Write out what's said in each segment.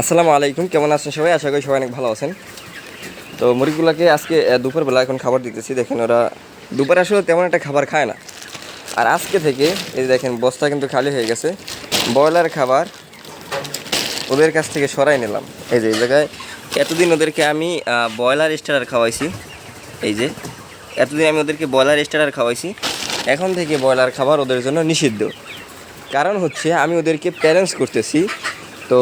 আসসালামু আলাইকুম, কেমন আছেন সবাই? আশা করি সবাই অনেক ভালো আছেন। তো মুরগিগুলোকে আজকে দুপুরবেলা এখন খাবার দিতেছি। দেখেন ওরা দুপুরে আসলে তেমন একটা খাবার খায় না। আর আজকে থেকে, এই দেখেন, বস্তা কিন্তু খালি হয়ে গেছে। ব্রয়লার খাবার ওদের কাছ থেকে সরাই নিলাম। এই যে, এই জায়গায় এতদিন ওদেরকে আমি ব্রয়লার স্টারার খাওয়াইছি। এই যে, এতদিন আমি ওদেরকে ব্রয়লার স্টারার খাওয়াইছি। এখন থেকে ব্রয়লার খাবার ওদের জন্য নিষিদ্ধ। কারণ হচ্ছে, আমি ওদেরকে প্যারেন্টস করতেছি। তো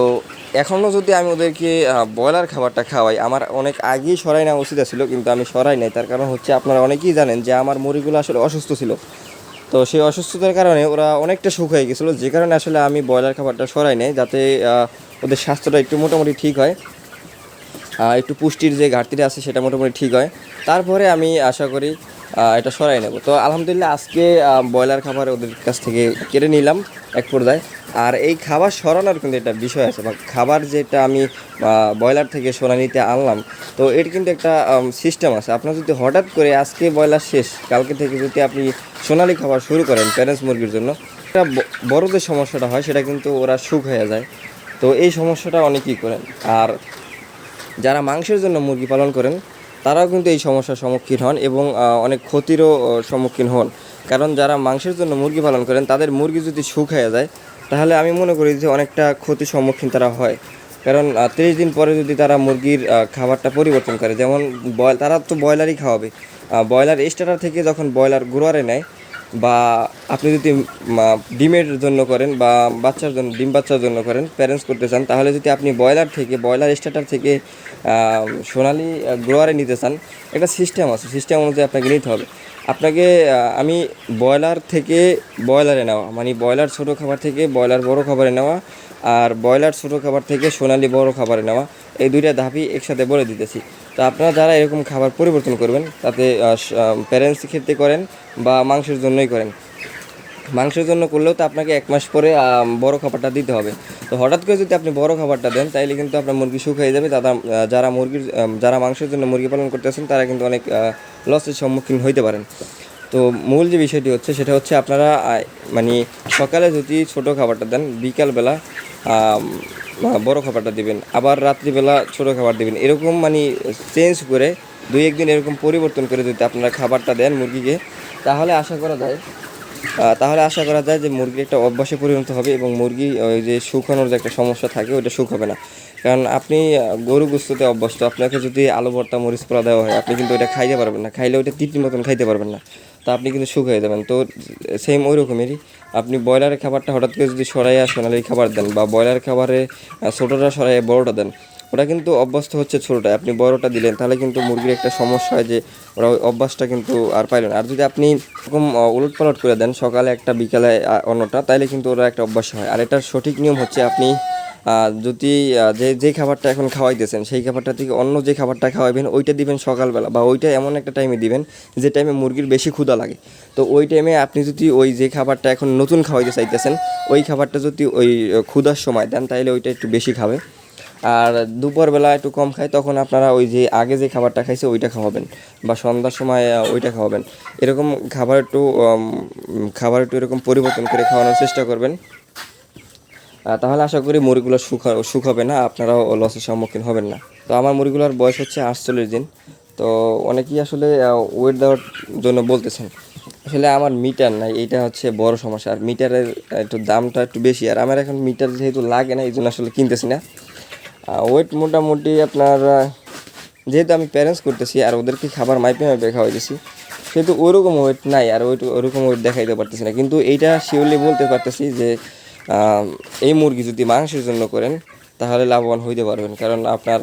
এখনও যদি আমি ওদেরকে ব্রয়লার খাবারটা খাওয়াই, আমার অনেক আগেই সরাই নেওয়া উচিত ছিল, কিন্তু আমি সরাই নাই। তার কারণ হচ্ছে আপনারা অনেকেই জানেন যে আমার মুরগিগুলো আসলে অসুস্থ ছিল। তো সেই অসুস্থতার কারণে ওরা অনেকটা সুখ হয়ে গেছিল, যে কারণে আসলে আমি ব্রয়লার খাবারটা সরাই নেই, যাতে ওদের স্বাস্থ্যটা একটু মোটামুটি ঠিক হয়। একটু পুষ্টির যে ঘাটতিটা আছে সেটা মোটামুটি ঠিক হয়। তারপরে আমি আশা করি এটা সরাই নেব। তো আলহামদুলিল্লাহ আজকে ব্রয়লার খাবার ওদের কাছ থেকে কেড়ে নিলাম এক পর্যায়ে। আর এই খাবার সরানোর কিন্তু একটা বিষয় আছে, বা খাবার যেটা আমি ব্রয়লার থেকে সোনা নিতে আনলাম, তো এর কিন্তু একটা সিস্টেম আছে। আপনার যদি হঠাৎ করে আজকে ব্রয়লার শেষ, কালকে থেকে যদি আপনি সোনালি খাবার শুরু করেন প্যারেন্টস মুরগির জন্য একটা ব- বড় যে সমস্যাটা হয়, সেটা কিন্তু ওরা সুখ হয়ে যায়। তো এই সমস্যাটা অনেকেই করেন। আর যারা মাংসের জন্য মুরগি পালন করেন তারাও কিন্তু এই সমস্যার সম্মুখীন হন এবং অনেক ক্ষতিরও সম্মুখীন হন। কারণ যারা মাংসের জন্য মুরগি পালন করেন, তাদের মুরগি যদি শুকায় যায়, তাহলে আমি মনে করি যে অনেকটা ক্ষতির সম্মুখীন তারা হয়। কারণ তিরিশ দিন পরে যদি তারা মুরগির খাবারটা পরিবর্তন করে, যেমন বয়, তারা তো ব্রয়লারই খাওয়াবে। ব্রয়লার স্টার্টার থেকে যখন ব্রয়লার গুঁড়ারে নেয় বা আপনি যদি ডিমের জন্য করেন বা বাচ্চার জন্য, ডিম বাচ্চার জন্য করেন প্যারেন্টস করতে চান, তাহলে যদি আপনি ব্রয়লার থেকে, ব্রয়লার স্টার্টার থেকে সোনালি গ্রোয়ারে নিতে চান, একটা সিস্টেম আছে সিস্টেম অনুযায়ী আপনাকে নিতে হবে। আপনাকে আমি ব্রয়লার থেকে ব্রয়লারে নেওয়া মানে ব্রয়লার ছোটো খাবার থেকে ব্রয়লার বড় খাবারে নেওয়া, আর ব্রয়লার ছোটো খাবার থেকে সোনালি বড় খাবারে নেওয়া, এই দুইটা ধাপই একসাথে বলে দিতেছি। তো আপনারা যারা এরকম খাবার পরিবর্তন করবেন, তাতে প্যারেন্টস ক্ষেত্রে করেন বা মাংসের জন্যই করেন। মাংসের জন্য করলেও তো আপনাকে এক মাস পরে বড় খাবারটা দিতে হবে। তো হঠাৎ করে যদি আপনি বড় খাবারটা দেন, তাইলে কিন্তু আপনার মুরগি শুকিয়ে যাবে। তারা যারা মুরগির যারা মাংসের জন্য মুরগি পালন করতেছেন তারা কিন্তু অনেক লসের সম্মুখীন হইতে পারেন। তো মূল যে বিষয়টি হচ্ছে, সেটা হচ্ছে আপনারা মানে সকালে যদি ছোট খাবারটা দেন, বিকালবেলা বড় খাবারটা দিবেন, আবার রাত্রিবেলা ছোট খাবার দিবেন। এরকম মানে চেঞ্জ করে দুই একদিন এরকম পরিবর্তন করে যদি আপনারা খাবারটা দেন মুরগিকে, তাহলে আশা করা যায় তাহলে আশা করা যায় যে মুরগি একটা অভ্যাসে পরিণত হবে এবং মুরগি ওই যে শুকানোর যে একটা সমস্যা থাকে ওইটা সুখ হবে না। কারণ আপনি গরু গুস্ততে অভ্যস্ত, আপনাকে যদি আলু, ভর্তা, মরিচ পোড়া দেওয়া হয়, আপনি কিন্তু ওইটা খাইতে পারবেন না, খাইলে ওইটা তৃপ্তির মতন খাইতে পারবেন না। তা আপনি কিন্তু হয়ে যাবেন। তো সেম ওই রকমেরই আপনি ব্রয়লারের খাবারটা হঠাৎ করে যদি সরাইয়া সোনালির খাবার দেন বা ব্রয়লার খাবারে ছোটোটা সরাইয়া বড়োটা দেন। ওটা কিন্তু অভ্যস্ত হচ্ছে ছোটোটা। আপনি বড়োটা দিলেন, তাহলে কিন্তু মুরগির একটা সমস্যা হয় যে ওরা ওই অভ্যাসটা কিন্তু আর পাইল না। আর যদি আপনি এরকম উলট পালট করে দেন, সকালে একটা, বিকালে অন্যটা, তাইলে কিন্তু ওরা একটা অভ্যাস হয়। আর এটার সঠিক নিয়ম হচ্ছে আপনি যদি যে যে খাবারটা এখন খাওয়াইতেছেন, সেই খাবারটা থেকে অন্য যে খাবারটা খাওয়াবেন ওইটা দিবেন সকালবেলা বা ওইটা এমন একটা টাইমে দিবেন, যে টাইমে মুরগির বেশি ক্ষুধা লাগে। তো ওই টাইমে আপনি যদি ওই যে খাবারটা এখন নতুন খাওয়াইতে চাইতেছেন, ওই খাবারটা যদি ওই ক্ষুধার সময় দেন তাহলে ওইটা একটু বেশি খাবে। আর দুপুরবেলা একটু কম খায়, তখন আপনারা ওই যে আগে যে খাবারটা খাইছে, ওইটা খাওয়াবেন বা সন্ধ্যার সময় ওইটা খাওয়াবেন। এরকম খাবার একটু খাবার একটু এরকম পরিবর্তন করে খাওয়ানোর চেষ্টা করবেন। তাহলে আশা করি মুরগিগুলো সুখ সুখ হবে না, আপনারাও লসের সম্মুখীন হবেন না। তো আমার মুরগিগুলোর বয়স হচ্ছে আটচল্লিশ দিন। তো অনেকেই আসলে ওয়েট দেওয়ার জন্য বলতেছেন। আসলে আমার মিটার নাই, এইটা হচ্ছে বড় সমস্যা। আর মিটারের একটু দামটা একটু বেশি। আর আমার এখন মিটার যেহেতু লাগে না এই জন্য আসলে কিনতেছি না। ওয়েট মোটামুটি আপনার যেহেতু আমি প্যারেন্টস করতেছি, আর ওদেরকে খাবার মাইপে মাইপে খাওয়াইতেছি সেহেতু ওরকম ওয়েট নাই, আর ওইট ওরকম ওয়েট দেখাইতে পারতেছি না। কিন্তু এইটা শিওরলি বলতে পারতেছি যে এই মুরগি যদি মাংসের জন্য করেন, তাহলে লাভবান হইতে পারবেন। কারণ আপনার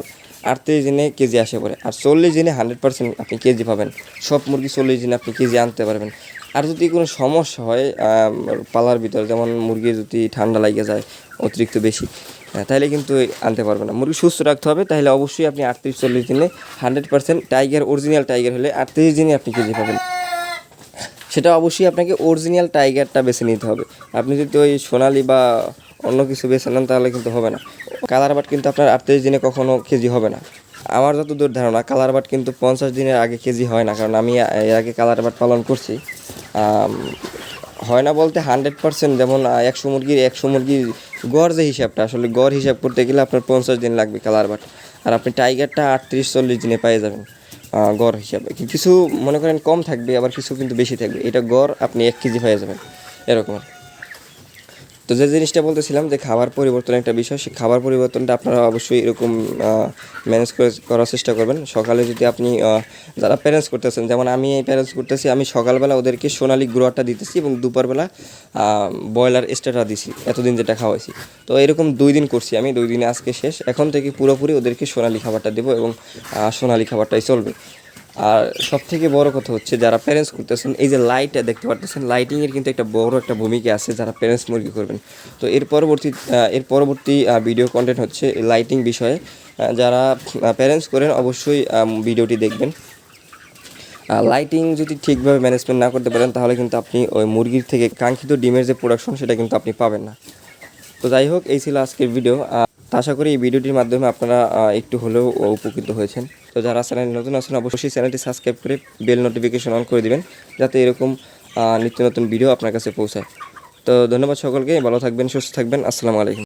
আটত্রিশ দিনে কেজি আসে পড়ে আর চল্লিশ দিনে হান্ড্রেড পার্সেন্ট আপনি কেজি পাবেন। সব মুরগি চল্লিশ দিনে আপনি কেজি আনতে পারবেন। আর যদি কোনো সমস্যা হয় পালার ভিতরে, যেমন মুরগি যদি ঠান্ডা লাগে যায়, অতিরিক্ত বেশি তাহলে কিন্তু আনতে পারবে না। মুরগি সুস্থ রাখতে হবে, তাহলে অবশ্যই আপনি আটত্রিশ চল্লিশ দিনে hundred percent tiger original tiger হলে আটত্রিশ দিনে আপনি কেজি পাবেন। সেটা অবশ্যই আপনাকে অরিজিনাল টাইগারটা বেছে নিতে হবে। আপনি যদি ওই সোনালি বা অন্য কিছু বেছে নেন, তাহলে কিন্তু হবে না। কালার বাট কিন্তু আপনার আটত্রিশ দিনে কখনো কেজি হবে না। আমার যতদূর ধারণা কালার বাট কিন্তু পঞ্চাশ দিনের আগে কেজি হয় না, কারণ আমি এর আগে কালার বাট পালন করছি। হয় না বলতে হান্ড্রেড পার্সেন্ট যেমন একশো মুরগির একশো মুরগির গড় যে হিসাবটা, আসলে গড় হিসাব করতে গেলে আপনার পঞ্চাশ দিন লাগবে কালার বাট আর আপনি টাইগারটা আটত্রিশ চল্লিশ দিনে পেয়ে যাবেন। গড় হিসাবে কিছু মনে করেন কম থাকবে, আবার কিছু কিন্তু বেশি থাকবে এটা গড় আপনি এক কেজি হয়ে যাবেন, এরকম আর। তো যে জিনিসটা বলতেছিলাম যে খাবার পরিবর্তন একটা বিষয়, সেই খাবার পরিবর্তনটা আপনারা অবশ্যই এরকম ম্যানেজ করে, করার চেষ্টা করবেন। সকালে যদি আপনি যারা প্যারেন্টস করতেছেন, যেমন আমি এই প্যারেন্টস করতেছি, আমি সকালবেলা ওদেরকে সোনালি গুঁড়াটা দিতেছি এবং দুপুরবেলা ব্রয়লার স্টারটা দিছি, এতদিন যেটা খাওয়াইছি। তো এরকম দুই দিন করছি আমি, দুই দিনে আজকে শেষ। এখন থেকে পুরোপুরি ওদেরকে সোনালি খাবারটা দেবো এবং সোনালি খাবারটাই চলবে। আর সব থেকে বড় কথা হচ্ছে যারা প্যারেন্টস করতেছেন, এই যে লাইটটা দেখতে পারতেছেন লাইটিংয়ের কিন্তু একটা বড় একটা ভূমিকা আছে যারা প্যারেন্টস মুরগি করবেন। তো এর পরবর্তী এর পরবর্তী ভিডিও কন্টেন্ট হচ্ছে লাইটিং বিষয়ে। যারা প্যারেন্টস করেন অবশ্যই ভিডিওটি দেখবেন। লাইটিং যদি ঠিকভাবে ম্যানেজমেন্ট না করতে পারেন, তাহলে কিন্তু আপনি ওই মুরগির থেকে কাঙ্ক্ষিত ডিমের যে প্রোডাকশন সেটা কিন্তু আপনি পাবেন না। তো যাই হোক, এই ছিল আজকের ভিডিও তো আশা করি এই ভিডিওটির মাধ্যমে আপনারা একটু হলেও উপকৃত হয়েছেন। তো যারা চ্যানেল নতুন আছেন, অবশ্যই চ্যানেলটি সাবস্ক্রাইব করে বেল নোটিফিকেশন অন করে দিবেন, যাতে এরকম নিত্য নতুন ভিডিও আপনার কাছে পৌঁছায়। তো ধন্যবাদ সকলকে, ভালো থাকবেন, সুস্থ থাকবেন, আসসালামু আলাইকুম।